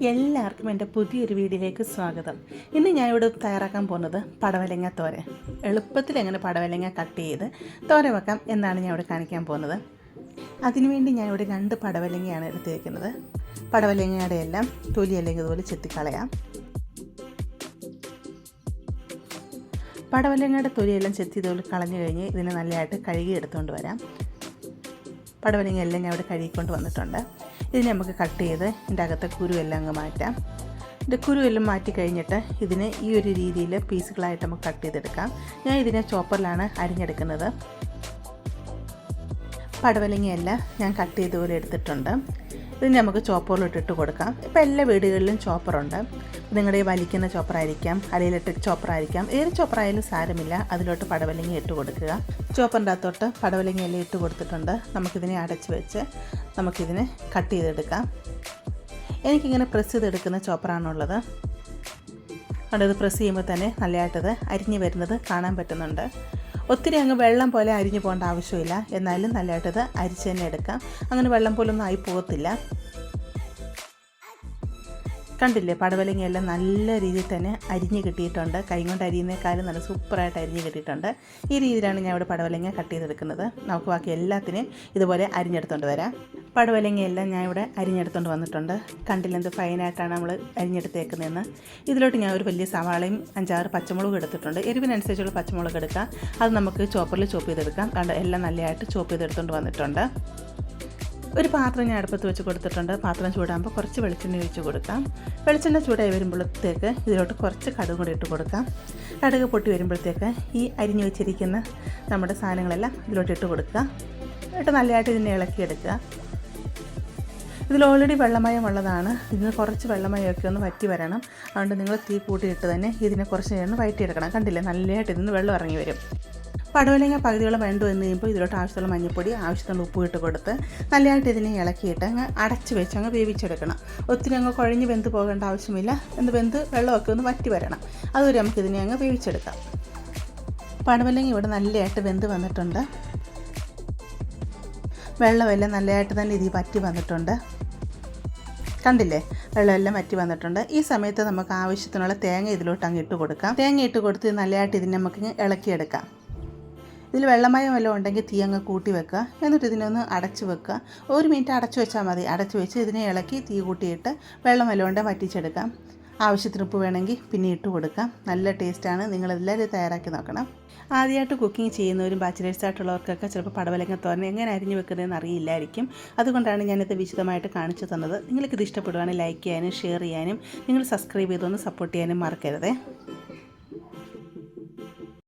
എല്ലാവർക്കും എന്റെ പുതിയൊരു വീഡിയോയിലേക്ക് സ്വാഗതം. ഇന്ന് ഞാൻ ഇവിടെ തയ്യാറാക്കാൻ പോകുന്നത് പടവലങ്ങ തോര. എളുപ്പത്തിൽ എങ്ങനെ പടവലങ്ങ കട്ട് ചെയ്ത് തോര വെക്കാം എന്നാണ് ഞാൻ ഇവിടെ കാണിക്കാൻ പോകുന്നത്. അതിനുവേണ്ടി ഞാൻ ഇവിടെ രണ്ട് പടവലങ്ങയാണ് എടുത്ത് വയ്ക്കുന്നത് പടവലങ്ങയുടെ എല്ലാം തൊലി അല്ലെങ്കിൽ ഇതുപോലെ ചെത്തിക്കളയാം. പടവലങ്ങയുടെ തൊലിയെല്ലാം ചെത്തി ഇതുപോലെ കളഞ്ഞു കഴിഞ്ഞ് ഇതിനെ നല്ലതായിട്ട് കഴുകി എടുത്തുകൊണ്ട് വരാം. പടവലങ്ങ എല്ലാം ഞാൻ ഇവിടെ കഴുകിക്കൊണ്ട് വന്നിട്ടുണ്ട്. ഇതിനെ നമുക്ക് കട്ട് ചെയ്ത് ഇതിന്റെ അകത്തെ കുരുവെല്ലാം അങ്ങ് മാറ്റാം. ഇതിന്റെ കുരുവെല്ലാം മാറ്റി കഴിഞ്ഞിട്ട് ഇതിനെ ഈ ഒരു രീതിയിൽ പീസുകളായിട്ട് നമുക്ക് കട്ട് ചെയ്തെടുക്കാം. ഞാൻ ഇതിനെ ചോപ്പറിലാണ് അരിഞ്ഞെടുക്കുന്നത്. പടവലിങ്ങയെല്ലാം ഞാൻ കട്ട് ചെയ്ത് എടുത്തിട്ടുണ്ട്. ഇത് നമുക്ക് ചോപ്പറിലിട്ടിട്ട് കൊടുക്കാം. ഇപ്പോൾ എല്ലാ വീടുകളിലും ചോപ്പറുണ്ട്. നിങ്ങളുടെ വലിക്കുന്ന ചോപ്പറായിരിക്കാം അല്ലെങ്കിൽ ഇലക്ട്രിക് ചോപ്പറായിരിക്കാം. ഏത് ചോപ്പറായാലും സാരമില്ല. അതിലോട്ട് പടവലങ്ങ ഇട്ട് കൊടുക്കുക. ചോപ്പറിന്റെ അകത്തോട്ട് പടവലങ്ങയെല്ലാം ഇട്ട് കൊടുത്തിട്ടുണ്ട്. നമുക്കിതിനെ അടച്ച് വെച്ച് നമുക്കിതിനെ കട്ട് ചെയ്തെടുക്കാം. എനിക്കിങ്ങനെ പ്രസ് ചെയ്തെടുക്കുന്ന ചോപ്പറാണുള്ളത്. അതുകൊണ്ട് ഇത് പ്രസ് ചെയ്യുമ്പോൾ തന്നെ നല്ലതായിട്ടത് അരിഞ്ഞ് വരുന്നത് കാണാൻ പറ്റുന്നുണ്ട്. ഒത്തിരി അങ്ങ് വെള്ളം പോലെ അരിഞ്ഞു പോകേണ്ട ആവശ്യമില്ല. എന്നാലും നല്ലതായിട്ടത് അരിച്ച് തന്നെ എടുക്കാം. അങ്ങനെ വെള്ളം പോലൊന്നും ആയി പോകത്തില്ല. കണ്ടില്ലേ പടവലങ്ങയെല്ലാം നല്ല രീതിയിൽ തന്നെ അരിഞ്ഞ് കിട്ടിയിട്ടുണ്ട്. കൈകൊണ്ട് അരിയുന്നേക്കാളും നല്ല സൂപ്പറായിട്ട് അരിഞ്ഞ് കിട്ടിയിട്ടുണ്ട്. ഈ രീതിയിലാണ് ഞാൻ ഇവിടെ പടവലങ്ങ കട്ട് ചെയ്തെടുക്കുന്നത്. നമുക്ക് ബാക്കി എല്ലാത്തിനെയും ഇതുപോലെ അരിഞ്ഞെടുത്തുകൊണ്ട് വരാം. പടവലങ്ങയെല്ലാം ഞാൻ ഇവിടെ അരിഞ്ഞെടുത്തുകൊണ്ട് വന്നിട്ടുണ്ട് കണ്ടില്ലെന്ത് ഫൈനായിട്ടാണ് നമ്മൾ അരിഞ്ഞെടുത്തേക്കുന്നതെന്ന്. ഇതിലോട്ട് ഞാൻ ഒരു വലിയ സവാളയും അഞ്ചാറ് പച്ചമുളകും എടുത്തിട്ടുണ്ട്. എരിവിനനുസരിച്ചുള്ള പച്ചമുളക് എടുക്കാം. അത് നമുക്ക് ചോപ്പറിൽ ചോപ്പ് ചെയ്തെടുക്കാം. കണ്ട് എല്ലാം നല്ലതായിട്ട് ചോപ്പ് ചെയ്തെടുത്തുകൊണ്ട് വന്നിട്ടുണ്ട്. ഒരു പാത്രം ഞാൻ അടുപ്പത്ത് വെച്ച് കൊടുത്തിട്ടുണ്ട്. പാത്രം ചൂടാകുമ്പോൾ കുറച്ച് വെളിച്ചെണ്ണ ഒഴിച്ച് കൊടുക്കാം. വെളിച്ചെണ്ണ ചൂടായി വരുമ്പോഴത്തേക്ക് ഇതിലോട്ട് കുറച്ച് കടുക് കൂടി ഇട്ട് കൊടുക്കാം. കടുക് പൊട്ടി വരുമ്പോഴത്തേക്ക് ഈ അരിഞ്ഞു വെച്ചിരിക്കുന്ന നമ്മുടെ സാധനങ്ങളെല്ലാം ഇതിലോട്ട് ഇട്ട് കൊടുക്കുക. എന്നിട്ട് നല്ലതായിട്ട് ഇതിനെ ഇളക്കിയെടുക്കുക. ഇതിൽ ഓൾറെഡി വെള്ളമയം ഉള്ളതാണ്. ഇതിന് കുറച്ച് വെള്ളമയമൊക്കെ ഒന്ന് വറ്റി വരണം. അതുകൊണ്ട് നിങ്ങൾ തീ കൂട്ടിയിട്ട് തന്നെ ഇതിനെ കുറച്ച് നേരം വയറ്റിയെടുക്കണം. കണ്ടില്ലേ? നല്ലതായിട്ട് ഇതിന് വെള്ളം ഇറങ്ങി വരും. പടവലങ്ങ പകുതിയോളം വേണ്ടു എന്ന് കഴിയുമ്പോൾ ഇതിലോട്ട് ആവശ്യമുള്ള മഞ്ഞൾപ്പൊടി ആവശ്യത്തിനുള്ള ഉപ്പ് ഇട്ട് കൊടുത്ത് നല്ലതായിട്ട് ഇതിനെ ഇളക്കിയിട്ട് അങ്ങ് അടച്ച് വെച്ച് അങ്ങ് വേവിച്ചെടുക്കണം. ഒത്തിരി അങ്ങ് കുഴഞ്ഞ് വെന്ത് പോകേണ്ട ആവശ്യമില്ല. എന്ത് വെന്ത് വെള്ളമൊക്കെ ഒന്ന് വറ്റി വരണം. അതുവരെ നമുക്കിതിനെ അങ്ങ് വേവിച്ചെടുക്കാം. പടവലങ്ങ ഇവിടെ നല്ലതായിട്ട് വെന്ത് വന്നിട്ടുണ്ട്. വെള്ളമെല്ലാം നല്ലതായിട്ട് തന്നെ ഇതിൽ പറ്റി വന്നിട്ടുണ്ട്. കണ്ടില്ലേ? വെള്ളമെല്ലാം വറ്റി വന്നിട്ടുണ്ട്. ഈ സമയത്ത് നമുക്ക് ആവശ്യത്തിനുള്ള തേങ്ങ ഇതിലോട്ട് അങ്ങ് ഇട്ട് കൊടുക്കാം. തേങ്ങ ഇട്ട് കൊടുത്ത് നല്ലതായിട്ട് ഇതിനെ നമുക്ക് ഇളക്കിയെടുക്കാം. ഇതിൽ വെള്ളമയം വല്ലതും ഉണ്ടെങ്കിൽ തീ അങ്ങ് കൂട്ടി വെക്കുക. എന്നിട്ട് ഇതിനൊന്ന് അടച്ചു വെക്കുക. ഒരു മിനിറ്റ് അടച്ചു വെച്ചാൽ മതി. അടച്ചു വെച്ച് ഇതിനെ ഇളക്കി തീ കൂട്ടിയിട്ട് വെള്ളം വല്ലതും ഉണ്ടെങ്കിൽ വറ്റിച്ചെടുക്കാം. ആവശ്യത്തിന് ഉപ്പ് വേണമെങ്കിൽ പിന്നെ ഇട്ട് കൊടുക്കാം. നല്ല ടേസ്റ്റാണ് നിങ്ങളെല്ലാവരും തയ്യാറാക്കി നോക്കണം. ആദ്യമായിട്ട് കുക്കിംഗ് ചെയ്യുന്നവരും ബാച്ചിലേഴ്സ് ആയിട്ടുള്ളവർക്കൊക്കെ ചിലപ്പോൾ പടവലങ്ങ തോരൻ എങ്ങനെ അരിഞ്ഞു വെക്കുന്നതെന്ന് അറിയില്ലായിരിക്കും. അതുകൊണ്ടാണ് ഞാനിത് വിശദമായിട്ട് കാണിച്ചു തന്നത്. നിങ്ങൾക്കിത് ഇഷ്ടപ്പെടുവാണെങ്കിൽ ലൈക്ക് ചെയ്യാനും ഷെയർ ചെയ്യാനും നിങ്ങൾ സബ്സ്ക്രൈബ് ചെയ്തൊന്ന് സപ്പോർട്ട് ചെയ്യാനും മറക്കരുതേ.